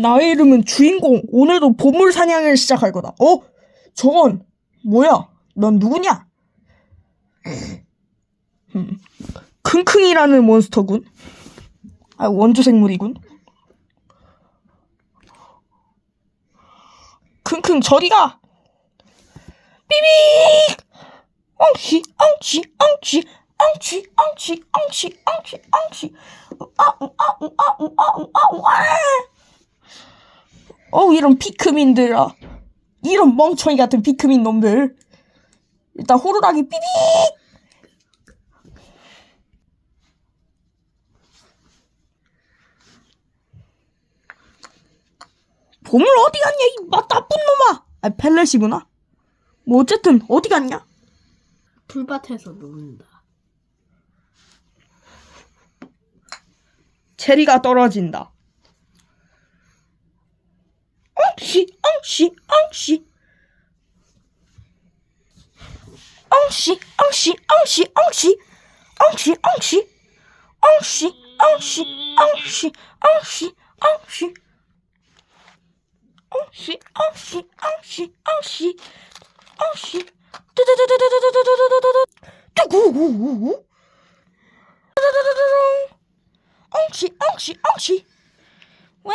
나의 이름은 주인공. 오늘도 보물 사냥을 시작할 거다. 어? 저건 뭐야? 넌 누구냐? 킁킁이라는 몬스터군. 아, 원조 생물이군. 킁킁 저리 가. 비빅! 엉치, 엉치, 엉치, 엉치, 엉치, 엉치, 엉치, 엉치. 아, 아, 아, 아, 아, 아, 아. 아, 아. 어 이런 피크민들아. 이런 멍청이 같은 피크민 놈들. 일단 호루라기 삐빅! 보물 어디 갔냐 이맛 나쁜 놈아! 아 펠렛이구나. 뭐 어쨌든 어디 갔냐? 풀밭에서 논다. 체리가 떨어진다. 엉씨, 엉씨, 엉씨. 엉씨, 엉씨, 엉씨, 엉씨. 엉씨, 엉씨. 엉씨, 엉씨, 엉씨, 엉씨, 엉씨. 엉씨, 엉씨, 엉씨, 엉씨. 엉씨. 뜨뜨뜨뜨뜨뜨뜨뜨뜨뜨뜨. 뜨구구구구. 뜨뜨뜨뜨뜨. 엉치 엉치 엉치 웨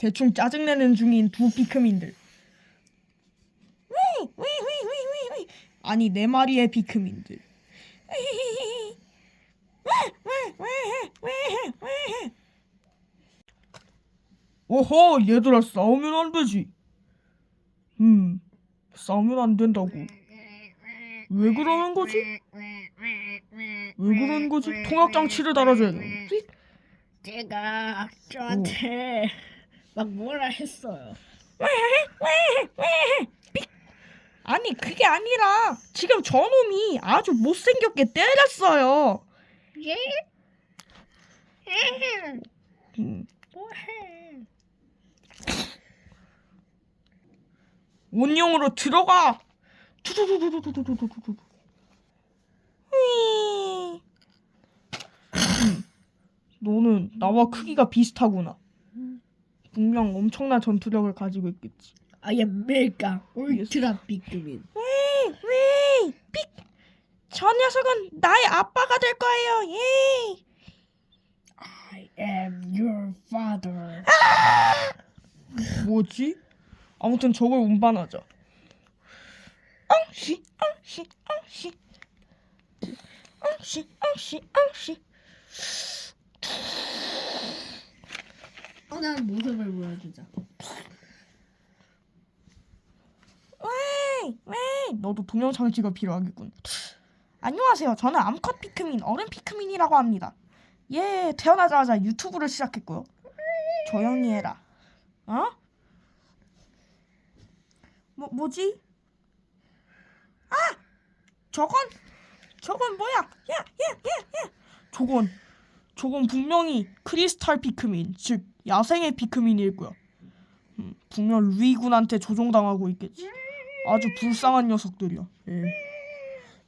대충 짜증내는 중인 두! 왜! 아니 네 마리의 피크민들. 오호 얘들아 싸우면 안 되지. 음 싸우면 안 된다고. 왜 그러는 거지? 왜 그러는 거지? 통역 장치를 달아줘야 돼. 제가 저한테 막 뭐라 했어요. 아니 그게 아니라 지금 저놈이 아주 못생겼게 때렸어요. 예? 음, 뭐해? 원용으로 들어가. 음, 너는 나와 크기가 비슷하구나. 분명 엄청난 전투력을 가지고 있겠지. I am 메가 울트라 비그민. 왜, 왜, 삑! 저 녀석은 나의 아빠가 될 거예요. 예. I am your father. 뭐지? 아무튼 저걸 운반하자. 엉씨, 엉씨, 엉씨, 엉씨, 엉씨, 엉씨. 뻔한 모습을 보여주자. 왜, 왜? 너도 동영 장치가 필요하겠군. 안녕하세요. 저는 암컷 피크민, 어른 피크민이라고 합니다. 예, 태어나자마자 유튜브를 시작했고요. 조용히 해라. 어? 뭐 뭐지? 아, 저건 저건 뭐야? 야, 야, 야, 야. 저건 저건 분명히 크리스탈 피크민, 즉 야생의 피크민일 거야. 음, 분명 루이군한테 조종당하고 있겠지. 아주 불쌍한 녀석들이야. 예.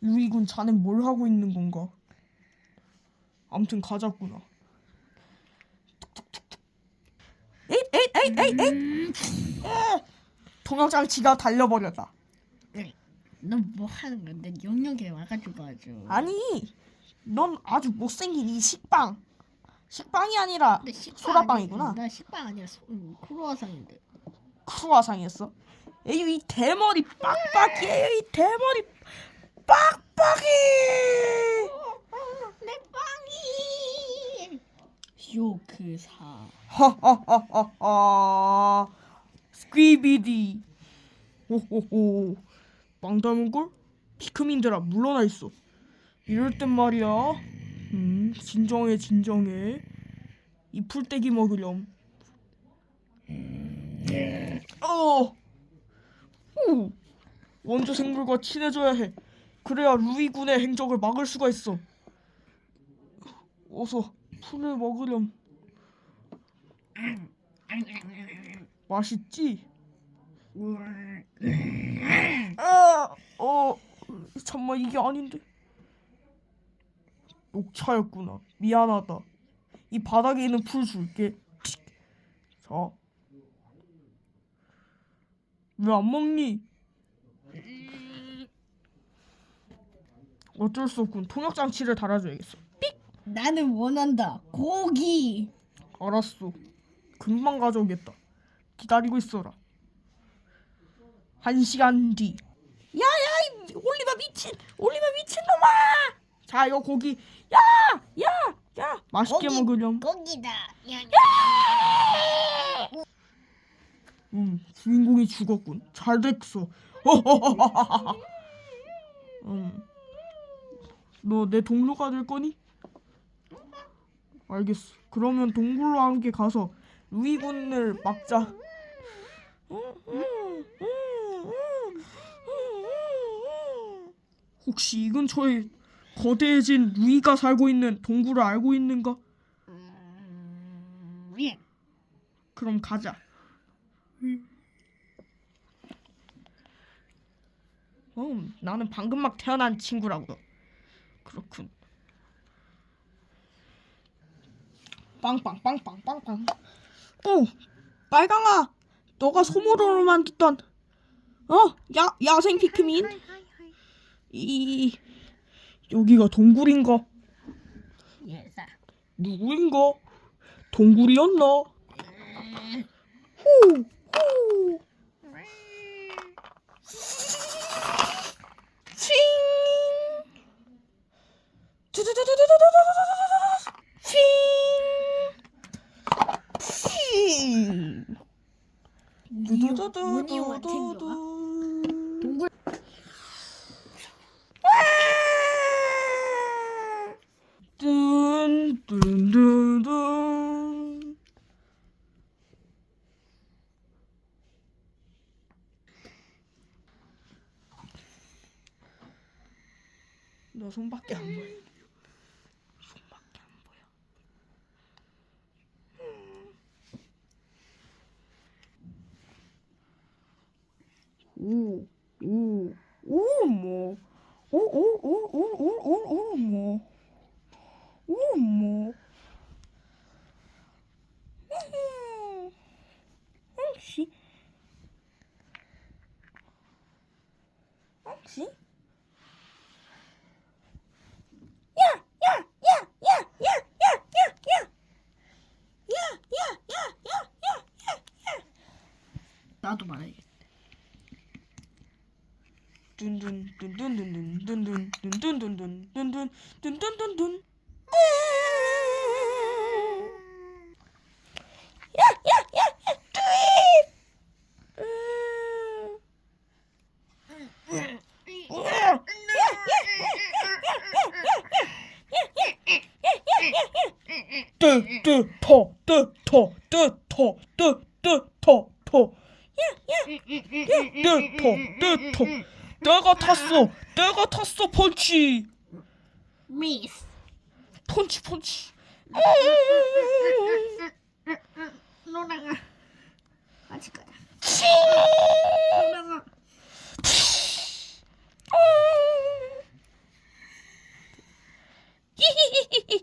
루이군 자넨 뭘 하고 있는 건가? 아무튼 가자꾸나. 에잇 에잇 에잇 에잇 에잇. 동영장치가 달려버렸다. 너뭐 하는 건데 영역에 와가지고 아주. 아니, 넌 아주 못생긴 이 식빵. 식빵이 아니라 근데 식빵 소라빵이구나. 아니- 나 식빵 아니라 소, 음, 크로와상인데. 크루아상이었어. 에휴 이 대머리 빡빡이에요 이 대머리 빡빡이. 내 빵이. 요크사. 하하하하하. 스퀴비디. 호호호. 빵 담은 걸? 피크민들아 물러나 있어. 이럴 땐 말이야. 음 진정해 진정해. 이 풀떼기 먹으렴. 어. 오. 원조 생물과 친해져야 해. 그래야 루이 군의 행적을 막을 수가 있어. 어서 풀을 먹으렴. 맛있지? 아, 어, 잠만 이게 아닌데. 녹차였구나. 미안하다. 이 바닥에 있는 풀 줄게. 자. 왜 안 먹니? 어쩔 수 없군. 통역 장치를 달아줘야겠어. 나는 원한다. 고기. 알았어. 금방 가져오겠다. 기다리고 있어라. 한 시간 뒤. 야야, 이 올리바 미친, 올리바 미친 놈아! 자, 이거 고기. 야, 야, 야, 맛있게 고기. 먹으렴. 고기다. 야, 음, 주인공이 죽었군. 잘 됐어. 음, 너내 동료가 될 거니? 알겠어. 그러면 동굴로 함께 가서 루이 군을 막자. 혹시 이 근처에 거대해 진 루이가 살고 있는 동굴을 알고 있는가? 음, 예. 그럼 가자. 음, 나는 방금 막 태어난 친구라고. 그렇군. 빵빵빵빵빵빵. 오, 빨강아, 너가 소모로로 만들던 어, 야 야생 피크민. 이 여기가 동굴인가? 예사. 누구인가? 동굴이었나? 후, 후. 칭. 두두두두두두두두두두두. 칭. 칭. 문이와 챙겨와. 두두두두두두. 동굴. 뚠뚠뚠뚠 너 손밖에 안 보여. 손밖에 안 보여. 오, 오, 오, 뭐. 오, 오, 오, 오, 오, 오, 오, 뭐. 오, 뭐. 음, 혹시, 혹시? 야, 야, 야, 야, 야, 야, 야, 야. 야, 야, 야, 야, 야, 야. 나도 말해. 둔둔 둔둔둔둔 둔둔 둔둔둔둔 둔둔 둔둔둔둔 야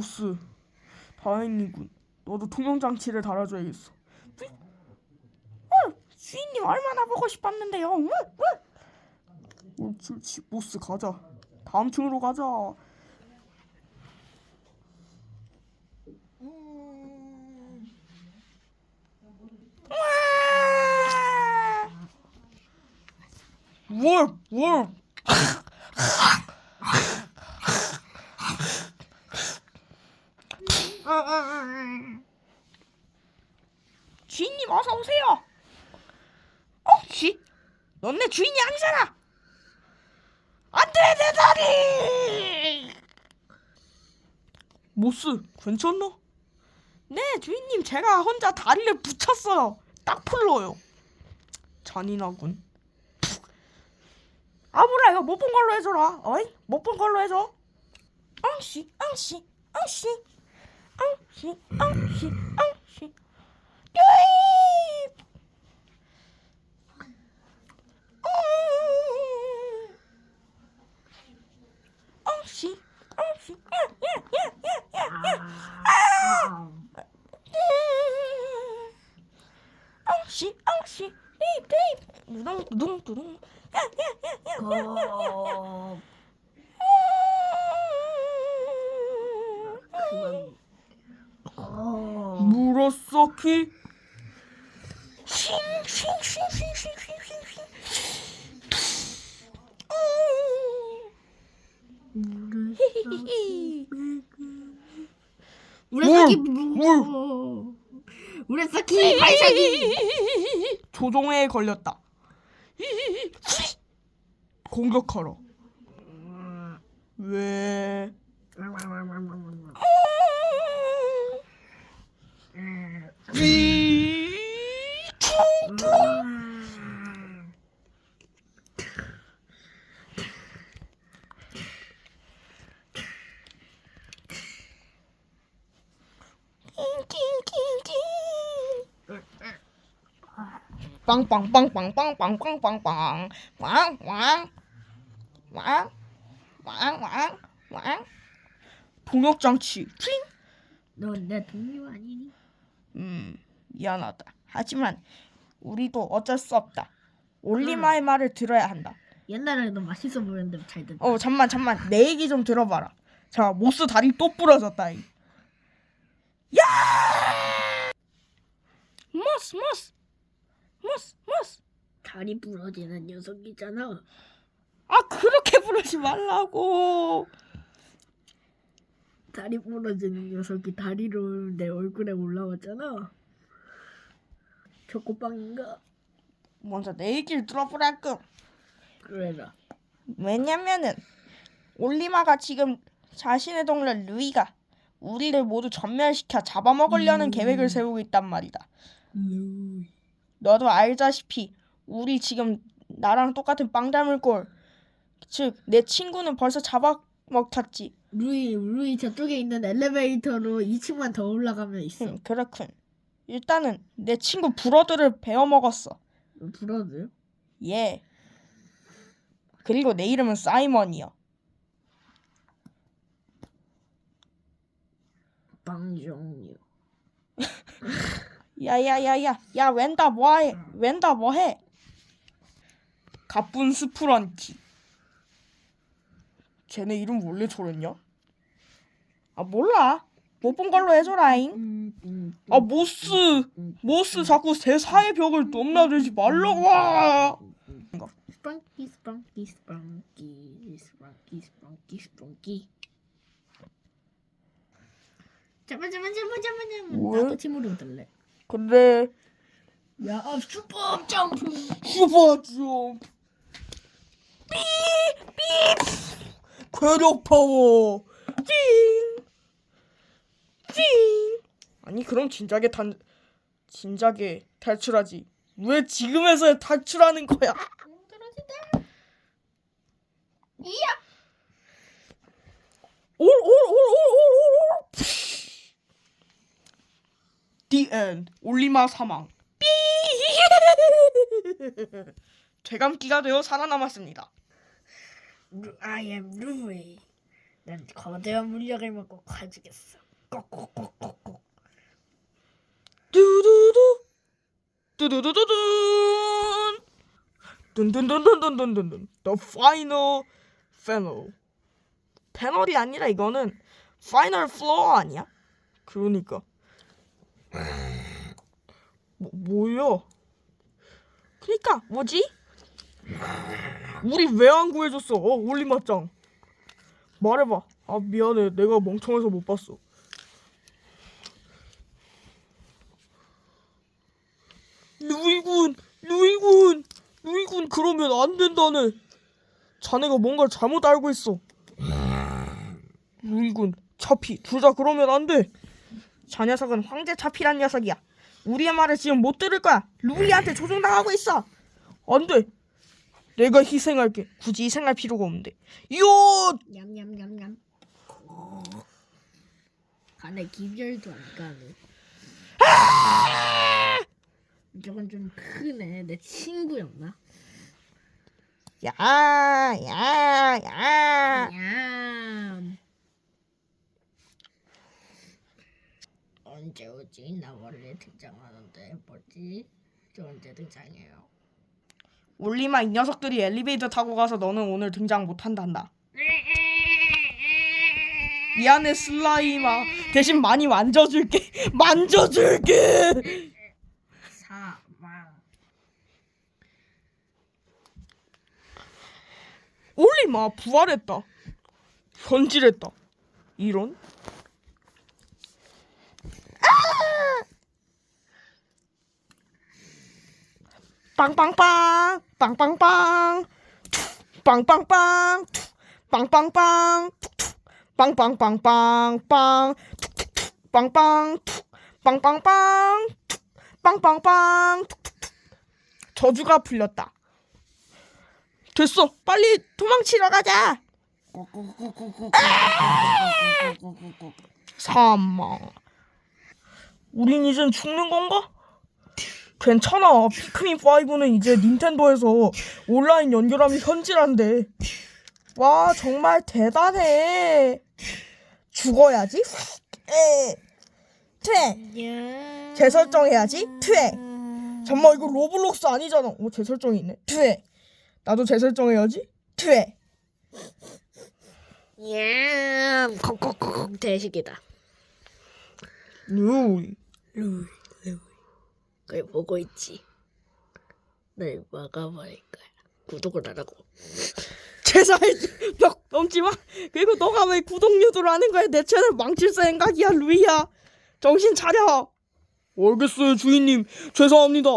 모스 다행이군. 너도 투명 장치를 달아줘야겠어. 삐- 어, 주인님 얼마나 보고 싶었는데요. 응, 응. 옳지, 옳지. 모스 가자. 다음 층으로 가자. 월, 월. 주인님 어서 오세요. 어, 쥐? 넌내 주인이 아니잖아. 안돼 내 다리. 모스 괜찮나? 네 주인님 제가 혼자 다리를 붙였어요. 딱 풀러요. 잔인하군. 아 몰라 이거 못 본 걸로 해줘라. 어이 못 본 걸로 해줘. 엉씨 엉씨 엉씨 oh shit, oh shit, oh shit. Do it! Oh, oh oh shit, yeah, yeah, yeah, yeah, yeah, yeah. Ah! Oh shit, deep. shit, beep, beep. Dum, dum, dum. Yeah, yeah, yeah, yeah, yeah, yeah, yeah, yeah. Club. 무로서키? 우레사키 물 우레사키 발사기. 조종에 걸렸다. 공격하러. 왜? 빵빵빵빵빵빵빵빵빵 왕왕왕왕왕왕 동력장치 핑 너 내 동료 아니니? 음, 미안하다. 하지만 우리도 어쩔 수 없다. 올리마의 말을 들어야 한다. 옛날에도 맛있어 보였는데 잘 됐다. 어, 잠만, 잠만. 내 얘기 좀 들어봐라. 자, 모스 다리 또 부러졌다. 이. 야! 모스, 모스, 모스, 모스. 다리 부러지는 녀석이잖아. 아, 그렇게 부르지 말라고. 다리 부러지는 녀석이 다리로 내 얼굴에 올라왔잖아. 초코빵인가? 먼저 내 얘기를 들어보라끔. 그래라. 왜냐면은 올리마가 지금 자신의 동료 루이가 우리를 모두 전멸시켜 잡아먹으려는 음. 계획을 세우고 있단 말이다. 너도 알다시피 우리 지금 나랑 똑같은 빵 닮을 꼴. 즉 내 친구는 벌써 잡아먹혔지. 루이 루이 저쪽에 있는 엘리베이터로 2층만 더 올라가면 있어. 흠, 그렇군. 일단은 내 친구 브로드를 베어 먹었어. 브러드? 예. 그리고 내 이름은 사이먼이야. 빵 종류. 야야야야 야 웬다 뭐해 웬다 뭐해 가쁜 스프런키 쟤네 이름 원래 저랬냐? 아 몰라 못 본 걸로 해줘라잉 아 모스 모스 자꾸 제 사의 벽을 넘나들지 말라고 와 스빵키 스빵키 스빵키 스빵키 스빵키 스빵키. 잠만 잠만 잠만 잠만 잠만. 왜? 나도 팀으로 들래. 그래 야 아, 슈퍼 점프. 슈퍼 좀 삐삐 괴력 파워 띵띵 아니 그럼 진작에 단 진작에 탈출하지. 왜 지금에서야 탈출하는 거야? 올올올올올올 The end. 올리마 사망. 삐. 되감기가 되어 살아남았습니다. 루- I am 루이. 난 거대한 물약을 먹고 가지겠어. 꼭꼭꼭꼭꼭. 두두두 두두두두둔 둔둔둔둔둔둔둔 The final panel 패널이 아니라 이거는 final floor 아니야? 그러니까 뭐, 뭐야 그니까 뭐지? 우리 왜 안 구해줬어 어 올리마짱 말해봐 아 미안해 내가 멍청해서 못 봤어 루이군, 루이군, 루이군 그러면 안 된다네. 자네가 뭔가 잘못 알고 있어. 루이군, 차피 둘 다 그러면 안 돼. 저 녀석은 황제 차피란 녀석이야. 우리의 말을 지금 못 들을 거야. 루이한테 조종당하고 있어. 안 돼. 내가 희생할게. 굳이 희생할 필요가 없는데. 요! 냠냠냠냠. 간에 기별도 안 가네. 저건 좀 크네. 내 친구였나? 야, 야, 야. 냠. 언제 오지? 나 원래 등장하는데 뭐지? 저 언제 등장해요? 올리마 이 녀석들이 엘리베이터 타고 가서 너는 오늘 등장 못 한단다. 미안해 슬라임아 대신 많이 만져줄게. 만져줄게! 사망. 올리마 부활했다. 현질했다. 이런 아! 빵빵빵 빵빵빵 툭, 빵빵빵 툭, 빵빵빵 툭툭 빵빵빵빵빵 툭툭툭 빵빵 툭 빵빵빵 툭 빵빵빵. 저주가 풀렸다. 됐어. 빨리 도망치러 가자. 사망 우린 이젠 죽는 건가? 괜찮아. 피크민 5는 이제 닌텐도에서 온라인 연결하면 현질한대 와 정말 대단해. 죽어야지. 에 퇴 재설정해야지. 퇴 잠만 이거 로블록스 아니잖아. 어 재설정이 있네. 퇴 나도 재설정해야지. 퇴 냠. 콕콕콕 대식이다. 루이 루이. 그걸 보고 있지. 널 막아버릴 거야. 구독을 안 하고. 제살 벽 넘지 마. 그리고 너가 왜 구독 유도를 하는 거야? 내 채널 망칠 생각이야, 루이야. 정신 차려. 알겠어요, 주인님. 죄송합니다.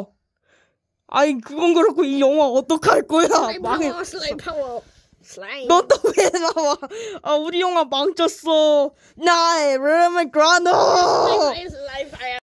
아이 그건 그렇고 이 영화 어떡할 거야? 슬라임 망해. 파워 슬라임 파워. 슬라임. 너 또 왜 나와? 아 우리 영화 망쳤어. 나의 르메 그라노. 슬라임 슬라임 파워.